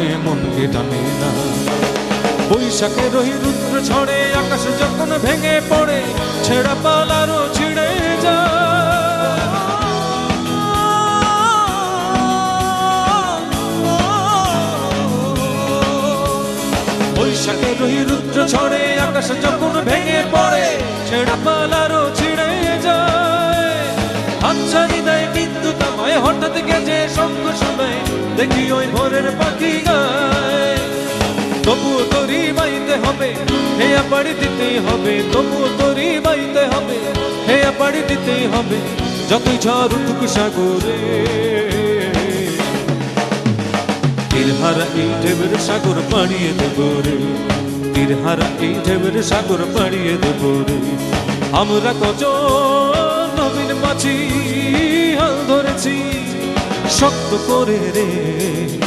প্রেমে মনকে টানে না। বৈশাখে রহি রুদ্র ছড়ে আকাশ যখন ভেঙে পড়ে, ছেঁড়া পালারও ছিঁড়ে যায়। বৈশাখে রহি রুদ্র ছড়ে আকাশ যখন ভেঙে পড়ে, ছেঁড়া পালারও ছিঁড়ে যায়। হাতছানি দেয় বিদ্যুৎ হঠাৎ গেছে সঙ্গ শুনে দেখি ওই ভোরের পাখি গায়। তবুও তরি বাইতে হবে হে পাড়ি দিতেই হবে। তবুও তরি বাইতে হবে হে পাড়ি দিতেই হবে, যতই ঝড় উঠুক সাগরে। তীরহারা এই ঢেবের সাগর পাড়িয়ে দেব রে। তীরহারা এই ঢেবের সাগর পাড়িয়ে দেব রে। আমরা কত নবীন মাছি শক্ত করে রে।